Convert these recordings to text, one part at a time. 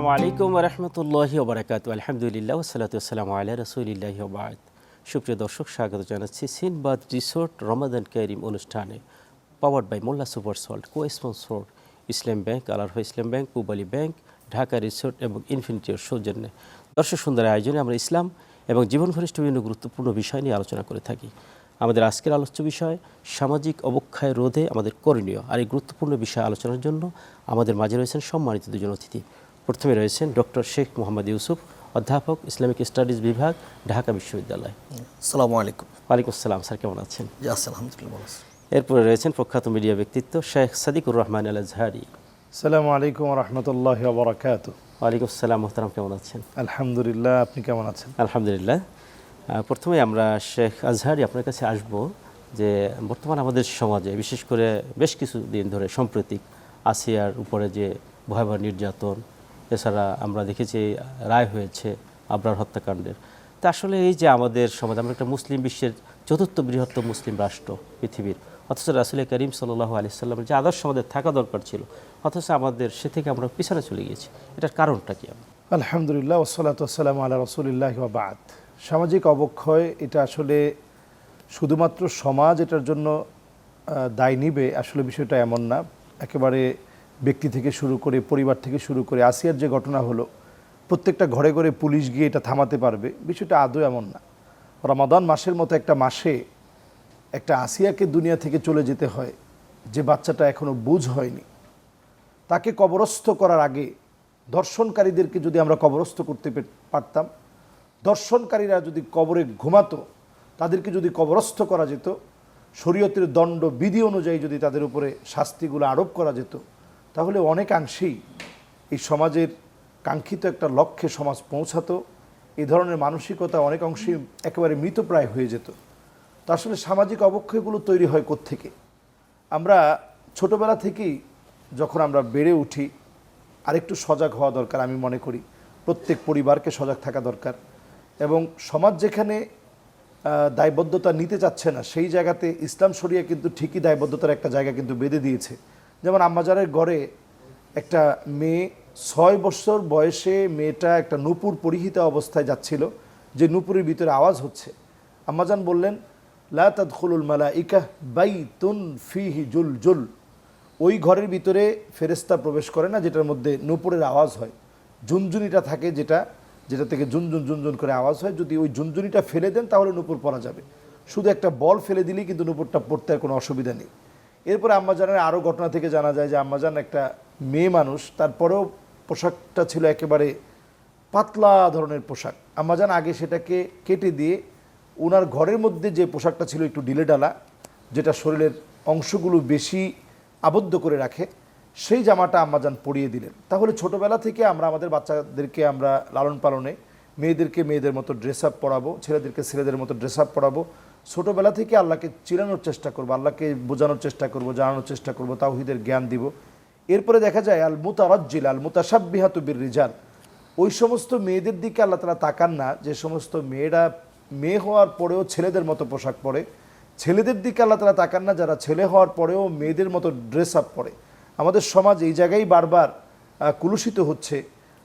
আসসালামু আলাইকুম রহমতুল্লাহি ওবরাকাত। আলহামদুলিল্লাহ সালাতু আসসালামু আল্লাহ রসুলিল্লাহ ওবায়দ সুপ্রিয় দর্শক, স্বাগত জানাচ্ছি সিনবাদ রিসোর্ট রমাদান ক্যারিম অনুষ্ঠানে powered by Molla super salt co sponsor Islami bank, Al-Arafah Islami bank Pubali bank, Dhaka resort এবং ইনফিনিটির সৌজন্যে। দর্শক, সুন্দর আয়োজনে আমরা ইসলাম এবং জীবন ঘনিষ্ঠ বিভিন্ন গুরুত্বপূর্ণ বিষয় নিয়ে আলোচনা করে থাকি। আমাদের আজকের আলোচ্য বিষয়, সামাজিক অবক্ষয় রোধে আমাদের করণীয়। আর এই গুরুত্বপূর্ণ বিষয় আলোচনার জন্য আমাদের মাঝে রয়েছেন সম্মানিত দুজন অতিথি। প্রথমে রয়েছেন ডক্টর শেখ মোহাম্মদ ইউসুফ অধ্যাপক ইসলামিক স্টাডিজ বিভাগ ঢাকা বিশ্ববিদ্যালয়। সালামু আলাইকুম। ওয়ালাইকুম আসসালাম স্যার কেমন আছেন? আলহামদুলিল্লাহ এরপরে রয়েছেন প্রখ্যাত মিডিয়া ব্যক্তিত্ব শেখ সাদিকুর রহমান আল আজহারি সালামু আলাইকুম রহমতুল্লাহ বরাকাত ওয়ালাইকুম আসসালাম মোহতারাম কেমন আছেন? আলহামদুলিল্লাহ আপনি কেমন আছেন? আলহামদুলিল্লাহ। প্রথমে আমরা শেখ আজহারি আপনার কাছে আসব যে বর্তমান আমাদের সমাজে বিশেষ করে বেশ কিছু দিন ধরে সাম্প্রতিক আসিয়ার উপরে যে ভয়াবহ নির্যাতন এছাড়া আমরা দেখেছি রায় হয়েছে আবরার হত্যাকাণ্ডের। তা আসলে এই যে আমাদের সমাজ, আমরা একটা মুসলিম বিশ্বের চতুর্থ বৃহত্তম মুসলিম রাষ্ট্র পৃথিবীর, অথচ রাসুল করিম সাল্লাহ আলি সাল্লামের যে আদর্শ আমাদের থাকা দরকার ছিল, অথচ আমাদের সে থেকে আমরা পিছনে চলে গিয়েছি। এটার কারণটা কি? আলহামদুলিল্লাহ ওসলাত ওসালাম আল্লাহ রসুলিল্লাহ বাদ। সামাজিক অবক্ষয়, এটা আসলে শুধুমাত্র সমাজ এটার জন্য দায় নিবে আসলে বিষয়টা এমন না। একেবারে ব্যক্তি থেকে শুরু করে পরিবার থেকে শুরু করে আসিয়ার যে ঘটনা হলো, প্রত্যেকটা ঘরে ঘরে পুলিশ গিয়ে এটা থামাতে পারবে, বিষয়টা আদৌ এমন না। রমাদান মাসের মতো একটা মাসে একটা আসিয়াকে দুনিয়া থেকে চলে যেতে হয়, যে বাচ্চাটা এখনও বুঝ হয়নি। তাকে কবরস্থ করার আগে দর্শনকারীদেরকে যদি আমরা কবরস্থ করতে পারতাম, দর্শনকারীরা যদি কবরে ঘুমাতো, তাদেরকে যদি কবরস্থ করা যেত, শরীয়তের দণ্ড বিধি অনুযায়ী যদি তাদের উপরে শাস্তিগুলো আরোপ করা যেত তাহলে অনেকাংশেই এই সমাজের কাঙ্ক্ষিত একটা লক্ষ্যে সমাজ পৌঁছাতো এই ধরনের মানসিকতা অনেক অংশেই একেবারে মৃতপ্রায় হয়ে যেত। তো আসলে সামাজিক অবক্ষয়গুলো তৈরি হয় কোত্থেকে? আমরা ছোটবেলা থেকেই যখন আমরা বেড়ে উঠি, আরেকটু সজাগ হওয়া দরকার আমি মনে করি। প্রত্যেক পরিবারকে সজাগ থাকা দরকার এবং সমাজ যেখানে দায়বদ্ধতা নিতে চাচ্ছে না, সেই জায়গাতে ইসলাম শরিয়া কিন্তু ঠিকই দায়বদ্ধতার একটা জায়গা কিন্তু বেঁধে দিয়েছে। যেমন আম্মাজারের ঘরে একটা মেয়ে ছয় বছর বয়সে মেয়েটা একটা নূপুর পরিহিত অবস্থায় যাচ্ছিল, যে নূপুরের ভিতরে আওয়াজ হচ্ছে। আম্মাজান বললেন, লা তাদখুলুল মালা ইকাহ বাই তুন ফিহি জুল জুল ওই ঘরের ভিতরে ফেরেস্তা প্রবেশ করে না, যেটার মধ্যে নূপুরের আওয়াজ হয়। ঝুনঝুনিটা থাকে যেটা যেটা থেকে ঝুনঝুন ঝুনঝুন করে আওয়াজ হয়। যদি ওই ঝুনঝুনিটা ফেলে দেন, তাহলে নূপুর পরা যাবে। শুধু একটা বল ফেলে দিলেই কিন্তু নূপুরটা পড়তে আর কোনো অসুবিধা নেই। এরপরে আম্মাজানের আরও ঘটনা থেকে জানা যায় যে আম্মাজান একটা মেয়ে মানুষ, তারপরেও পোশাকটা ছিল একেবারে পাতলা ধরনের পোশাক। আম্মাজান আগে সেটাকে কেটে দিয়ে ওনার ঘরের মধ্যে যে পোশাকটা ছিল একটু ঢিলে ডালা যেটা শরীরের অংশগুলো বেশি আবদ্ধ করে রাখে, সেই জামাটা আম্মাজান পরিয়ে দিলেন। তাহলে ছোটবেলা থেকে আমরা আমাদের বাচ্চাদেরকে আমরা লালন পালনে, মেয়েদেরকে মেয়েদের মতো ড্রেস আপ পরাবো, ছেলেদেরকে ছেলেদের মতো ড্রেস আপ পরাবো ছোটোবেলা থেকে আল্লাহকে চিনানোর চেষ্টা করব, আল্লাহকে বোঝানোর চেষ্টা করব, জানানোর চেষ্টা করব, তাওহিদের জ্ঞান দিব। এরপরে দেখা যায় আল মুতারাজ্জিল আল মুতাসাব্বিহাতু বির রিজাল ওই সমস্ত মেয়েদের দিকে আল্লাহ তালা তাকান না, যে সমস্ত মেয়েরা মেয়ে হওয়ার পরেও ছেলেদের মতো পোশাক পরে। ছেলেদের দিকে আল্লাহ তালা তাকান না, যারা ছেলে হওয়ার পরেও মেয়েদের মতো ড্রেস আপ পরে। আমাদের সমাজ এই জায়গায় বারবার কুলুষিত হচ্ছে।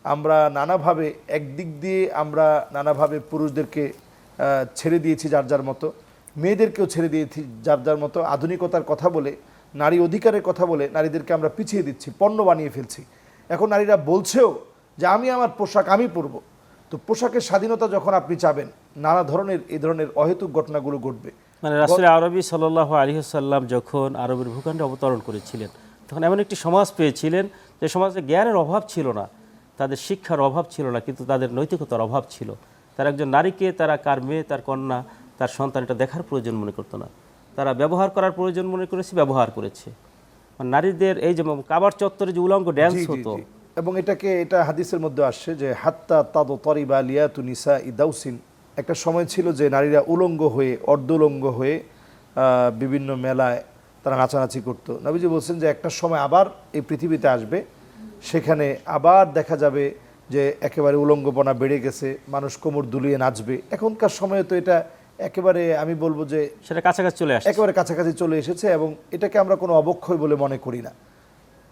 আমরা নানাভাবে, একদিক দিয়ে আমরা নানাভাবে পুরুষদেরকে ছেড়ে দিয়েছি যার যার মতো। মেয়েদেরকেও ছেড়ে দিয়েছি যার যার মতো আধুনিকতার কথা বলে নারী অধিকারের কথা বলে নারীদেরকে আমরা পিছিয়ে দিচ্ছি পণ্য বানিয়ে ফেলছি। এখন নারীরা বলছেও যে আমি আমার পোশাক আমি পরবো। তো পোশাকের স্বাধীনতা যখন আপনি চাবেন নানা ধরনের এই ধরনের অহেতুক ঘটনাগুলো ঘটবে। মানে রাসুল আরবি সাল্লাহ আলী সাল্লাম যখন আরবের ভূখণ্ডে অবতরণ করেছিলেন তখন এমন একটি সমাজ পেয়েছিলেন যে সমাজে জ্ঞানের অভাব ছিল না তাদের শিক্ষার অভাব ছিল না কিন্তু তাদের নৈতিকতার অভাব ছিল। তারা একজন নারীকে তারা কার মেয়ে তার কন্যা তার সন্তান এটা দেখার প্রয়োজন মনে করতো না। তারা ব্যবহার করার প্রয়োজন মনে করেছে ব্যবহার করেছে। নারীদের এই যেমন কাবার চত্বরে যে উলঙ্গ ড্যান্স হতো। এবং এটাকে এটা হাদিসের মধ্যে আসছে যে হাত্তা তাদ তরিবা লিয়াতু নিসা ইদাউসিন একটা সময় ছিল যে নারীরা উলঙ্গ হয়ে অর্ধউলঙ্গ হয়ে বিভিন্ন মেলায় তারা নাচানাচি করতো। নবীজি বলছেন যে একটা সময় আবার এই পৃথিবীতে আসবে সেখানে আবার দেখা যাবে যে একেবারে উলঙ্গপনা বেড়ে গেছে মানুষ কোমর দুলিয়ে নাচবে। এখনকার সময়ে তো এটা একেবারে আমি বলব যে সেটা কাছাকাছি চলে আসছে। একেবারে কাছাকাছি চলে এসেছে এবং এটাকে আমরা কোনো অবক্ষয় বলে মনে করি না।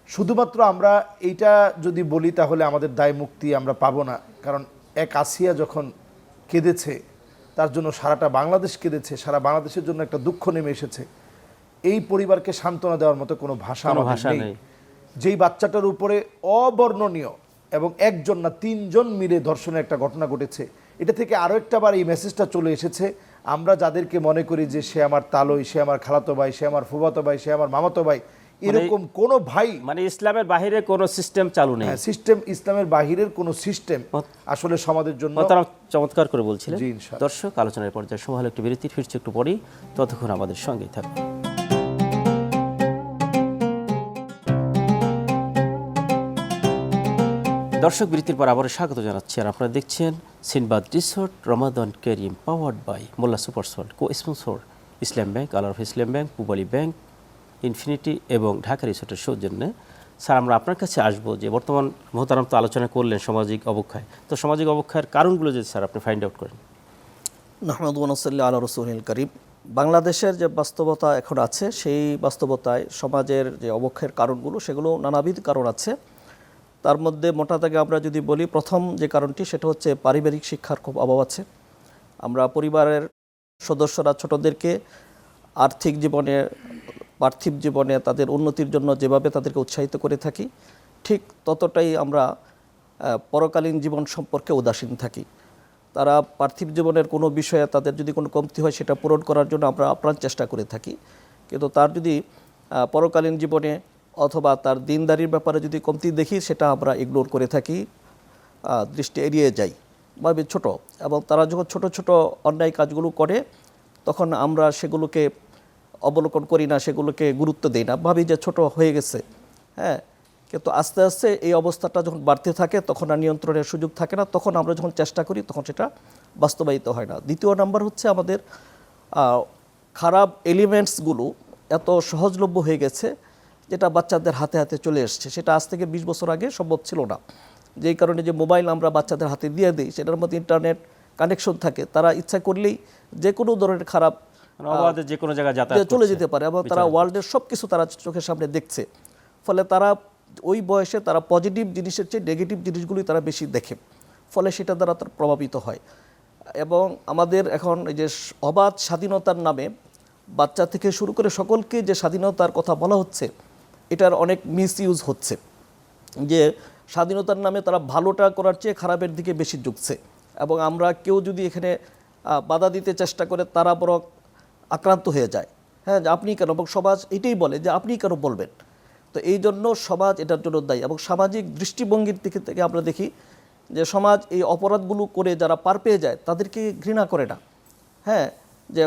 শুধুমাত্র আমরা এইটা যদি বলি তাহলে আমাদের দায় মুক্তি আমরা পাবো না। কারণ এক আসিয়া যখন কেঁদেছে তার জন্য সারাটা বাংলাদেশ কেঁদেছে সারা বাংলাদেশের জন্য একটা দুঃখ নেমে এসেছে। এই পরিবারকে সান্ত্বনা দেওয়ার মতো কোনো ভাষা কোনো আমাদের ভাষা নেই। নেই। যেই বাচ্চাটার উপরে অবর্ণনীয় এবং একজন না তিনজন মিলে ধর্ষণের একটা ঘটনা ঘটেছে এটা থেকে আরও একটা বার এই মেসেজটা চলে এসেছে আমরা যাদেরকে মনে করি যে সে আমার তালই সে আমার খালাতো ভাই সে আমার ফুবাতো ভাই সে আমার মামাতো ভাই এরকম কোন ভাই মানে ইসলামের বাহিরে কোন সিস্টেম চালু নেই। সিস্টেম ইসলামের বাহিরের কোন সিস্টেম আসলে সমাজের জন্য তারা চমৎকার করে বলছিলেন। দর্শক আলোচনার পর্যায়ে সময় একটু বিরতি ফিরছে একটু পরেই। ততক্ষণ আমাদের সঙ্গেই থাকবে দর্শক বৃত্তির পর আবারও স্বাগত জানাচ্ছি। আর আপনারা দেখছেন সিনবাদ রিসোর্ট, রমাদান করিম powered by Molla super salt co sponsor Islami bank Al-Arafah Islami bank, Pubali bank, infinity এবং ঢাকা রিসোর্টের শোর সৌজন্যে। স্যার, আমরা আপনার কাছে আসব যে বর্তমান মোহতারাম তো আলোচনা করলেন সামাজিক অবক্ষয়। তো সামাজিক অবক্ষয়ের কারণগুলো যদি স্যার আপনি ফাইন্ড আউট করেন। নাহমাদ ওয়ানসাল্লাহ আল্লাহ রসুল করিম। বাংলাদেশের যে বাস্তবতা এখন আছে, সেই বাস্তবতায় সমাজের যে অবক্ষয়ের কারণগুলো, সেগুলো নানাবিধ কারণ আছে। তার মধ্যে মোটা থেকে আমরা যদি বলি, প্রথম যে কারণটি সেটা হচ্ছে পারিবারিক শিক্ষার খুব অভাব আছে। আমরা পরিবারের সদস্যরা ছোটদেরকে আর্থিক জীবনে, পার্থিব জীবনে তাদের উন্নতির জন্য যেভাবে তাদেরকে উৎসাহিত করে থাকি, ঠিক ততটাই আমরা পরকালীন জীবন সম্পর্কে উদাসীন থাকি। তারা পার্থিব জীবনের কোনো বিষয়ে তাদের যদি কোনো কমতি হয়, সেটা পূরণ করার জন্য আমরা আপ্রাণ চেষ্টা করে থাকি। কিন্তু তার যদি পরকালীন জীবনে অথবা তার দিনদারির ব্যাপারে যদি কমতি দেখি, সেটা আমরা ইগনোর করে থাকি দৃষ্টি এড়িয়ে যাই। ভাবে ছোট। এবং তারা যখন ছোট ছোট অন্যায় কাজগুলো করে, তখন আমরা সেগুলোকে অবলোকন করি না, সেগুলোকে গুরুত্ব দিই না। ভাবি যে ছোট হয়ে গেছে। হ্যাঁ কিন্তু আস্তে আস্তে এই অবস্থাটা যখন বাড়তে থাকে, তখন আর নিয়ন্ত্রণের সুযোগ থাকে না। তখন আমরা যখন চেষ্টা করি, তখন সেটা বাস্তবায়িত হয় না। দ্বিতীয় নাম্বার হচ্ছে আমাদের খারাপ এলিমেন্টসগুলো এত সহজলভ্য হয়ে গেছে যেটা বাচ্চাদের হাতে হাতে চলে এসছে সেটা আজ থেকে বিশ বছর আগে সম্ভব ছিল না। যেই কারণে যে মোবাইল আমরা বাচ্চাদের হাতে দিয়ে দিই সেটার মধ্যে ইন্টারনেট কানেকশন থাকে তারা ইচ্ছা করলেই যে কোনো ধরনের খারাপ মানে যে কোনো জায়গায় যাতায়াত চলে যেতে পারে এবং তারা ওয়ার্ল্ডের সব কিছু তারা চোখের সামনে দেখছে। ফলে তারা ওই বয়সে তারা পজিটিভ জিনিসের চেয়ে নেগেটিভ জিনিসগুলোই তারা বেশি দেখে। ফলে সেটা দ্বারা তার প্রভাবিত হয়। এবং আমাদের এখন এই যে অবাধ স্বাধীনতার নামে বাচ্চা থেকে শুরু করে সকলকে যে স্বাধীনতার কথা বলা হচ্ছে এটার অনেক মিস ইউজ হচ্ছে। যে স্বাধীনতার নামে তারা ভালোটা করার চেয়ে খারাপের দিকে বেশি ঝুঁকছে। এবং আমরা কেউ যদি এখানে বাধা দিতে চেষ্টা করে তারা বরং আক্রান্ত হয়ে যায়। হ্যাঁ যে আপনি কেন? এবং সমাজ এটাই বলে যে আপনি কেন বলবেন? তো এই জন্য সমাজ এটার জন্য দায়ী। এবং সামাজিক দৃষ্টিভঙ্গির দিক থেকে আমরা দেখি যে সমাজ এই অপরাধগুলো করে যারা পার পেয়ে যায় তাদেরকে ঘৃণা করে না। হ্যাঁ যে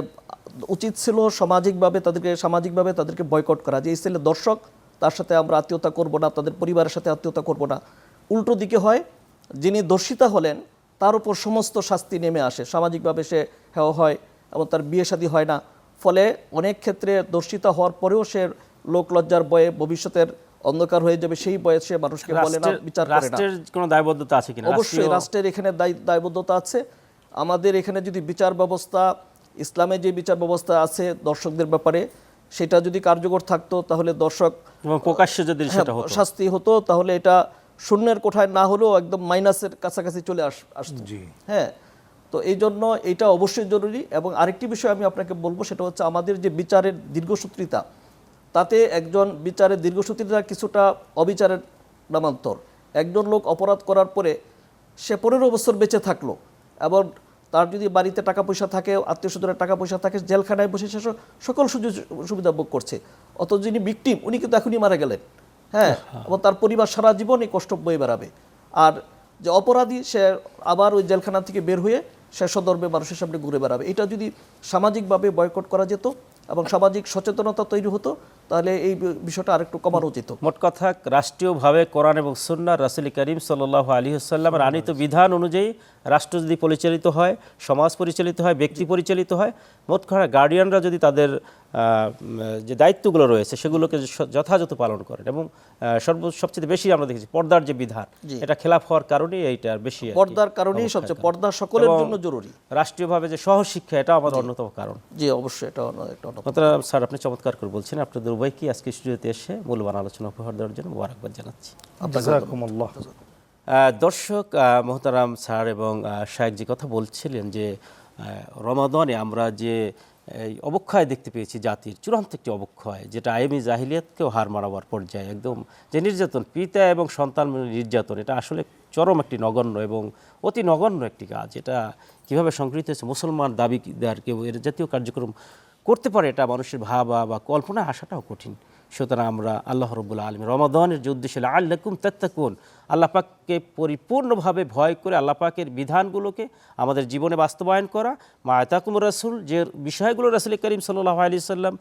উচিত ছিল সামাজিকভাবে তাদেরকে সামাজিকভাবে তাদেরকে বয়কট করা। যে এই ছেলে দর্শক তার সাথে আমরা আত্মীয়তা করব না তাদের পরিবারের সাথে আত্মীয়তা করব না। উল্টো দিকে হয় যিনি দর্শিতা হলেন তার উপর সমস্ত শাস্তি নেমে আসে। সামাজিকভাবে সে হেয় হয় এবং তার বিয়ে শাদী হয় না। ফলে অনেক ক্ষেত্রে দর্শিতা হওয়ার পরেও সে লোক লজ্জার বয়ে ভবিষ্যতের অন্ধকার হয়ে যাবে সেই বয়সে মানুষকে বলে না রাষ্ট্রের- বিচার করে না। কোনো দায়বদ্ধতা আছে কিনা? অবশ্যই রাষ্ট্রের এখানে দায়- দায়বদ্ধতা আছে। আমাদের এখানে যদি বিচার ব্যবস্থা ইসলামে যে বিচার ব্যবস্থা আছে দর্শকদের ব্যাপারে সেটা যদি কার্যকর থাকতো তাহলে দর্শক এবং প্রকাশ্যে যদি হ্যাঁ, সেটা হতো। শাস্তি হতো তাহলে এটা শূন্যের কোঠায় না হলেও একদম মাইনাসের কাছাকাছি চলে আস আসতো। জি। হ্যাঁ তো এই জন্য এটা অবশ্যই জরুরি। এবং আরেকটি বিষয় আমি আপনাকে বলব সেটা হচ্ছে আমাদের যে বিচারের দীর্ঘসূত্রিতা তাতে একজন বিচারের দীর্ঘসূত্রিতা কিছুটা অবিচারের নামান্তর। একজন লোক অপরাধ করার পরে সে পনেরো বছর বেঁচে থাকল এবং তার যদি বাড়িতে টাকা পয়সা থাকে আত্মীয় স্বজনের টাকা পয়সা থাকে জেলখানায় বসে সে সকল সুযোগ সুবিধা ভোগ করছে। অত যিনি বিক্টিম উনি কিন্তু এখনই মারা গেলেন। হ্যাঁ এবং তার পরিবার সারা জীবন এই কষ্ট বয়ে বেড়াবে। আর যে অপরাধী সে আবার ওই জেলখানা থেকে বের হয়ে সে সদর্বে মানুষের সামনে ঘুরে বেড়াবে। এটা যদি সামাজিকভাবে বয়কট করা যেত এবং সামাজিক সচেতনতা তৈরি হতো তাহলে এই বিষয়টা আরেকটু কমানো উচিত। মোট কথা রাষ্ট্রীয়ভাবে কোরআন এবং সুন্নাহ রাসুল করিম সাল্লাহ আলী আসাল্লামের আনিত বিধান অনুযায়ী রাষ্ট্র যদি পরিচালিত হয় সমাজ পরিচালিত হয় ব্যক্তি পরিচালিত হয় মোট কথা গার্ডিয়ানরা যদি তাদের যে দায়িত্বগুলো রয়েছে সেগুলোকে যথাযথ পালন করেন এবং সর্ব সবচেয়ে বেশি আমরা দেখেছি পর্দার যে বিধান এটা খেলাফ হওয়ার কারণেই এইটার বেশি পর্দার কারণেই সবচেয়ে পর্দা সকলের জন্য জরুরি। রাষ্ট্রীয়ভাবে যে সহশিক্ষা এটা আমাদের অন্যতম কারণ। জি অবশ্যই এটা একটা অন্য স্যার আপনি চমৎকার করে বলছেন আপনাদের উভয়কে আজকে স্টুডিওতে এসে মূল্যবান আলোচনা উপহার দেওয়ার জন্য মোবারকবাদ জানাচ্ছি। দর্শক মোহতারাম স্যার এবং শায়েক যে কথা বলছিলেন যে রমাদনে আমরা যে এই অবক্ষয় দেখতে পেয়েছি জাতির চূড়ান্ত একটি অবক্ষয় যেটা আইমি জাহিলিয়াতকেও হার মারাবার পর্যায়ে একদম যে নির্যাতন পিতা এবং সন্তান নির্যাতন এটা আসলে চরম একটি নগণ্য এবং অতি নগণ্য একটি কাজ এটা কীভাবে সংগৃহীত হয়েছে মুসলমান দাবি দাবিদার কেউ এর জাতীয় কার্যক্রম করতে পারে এটা মানুষের ভাবা বা কল্পনায় আসাটাও কঠিন। সুতরাং আমরা আল্লাহ রব্বুল্লা আলম রমাদানের যে উদ্দেশ্য আল্লাকুম তাত্তাকুন, আল্লাহ পাককে পরিপূর্ণভাবে ভয় করে আল্লাহ পাকের বিধানগুলোকে আমাদের জীবনে বাস্তবায়ন করা। মা আয়তাকুম রাসুল, যে বিষয়গুলো রাসুল করিম সাল্লাহ আলি সাল্লাম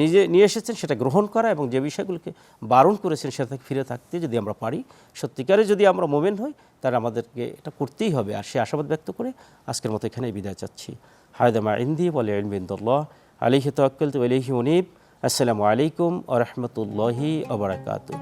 নিজে নিয়ে এসেছেন সেটা গ্রহণ করা এবং যে বিষয়গুলোকে বারণ করেছেন সেটা থেকে ফিরে থাকতে যদি আমরা পারি, সত্যিকারে যদি আমরা মোমেন হই, তাহলে আমাদেরকে এটা করতেই হবে। আর সে আশাবাদ ব্যক্ত করে আজকের মতো এখানেই বিদায় চাচ্ছি। হায়দামা ইন্দি বলে ইনবিন্দুল্লাহ আলিহি তক্কল তো আলিহি উনিব আসসালামু আলাইকুম আ রহমতুল্লাহি আবরাকাতু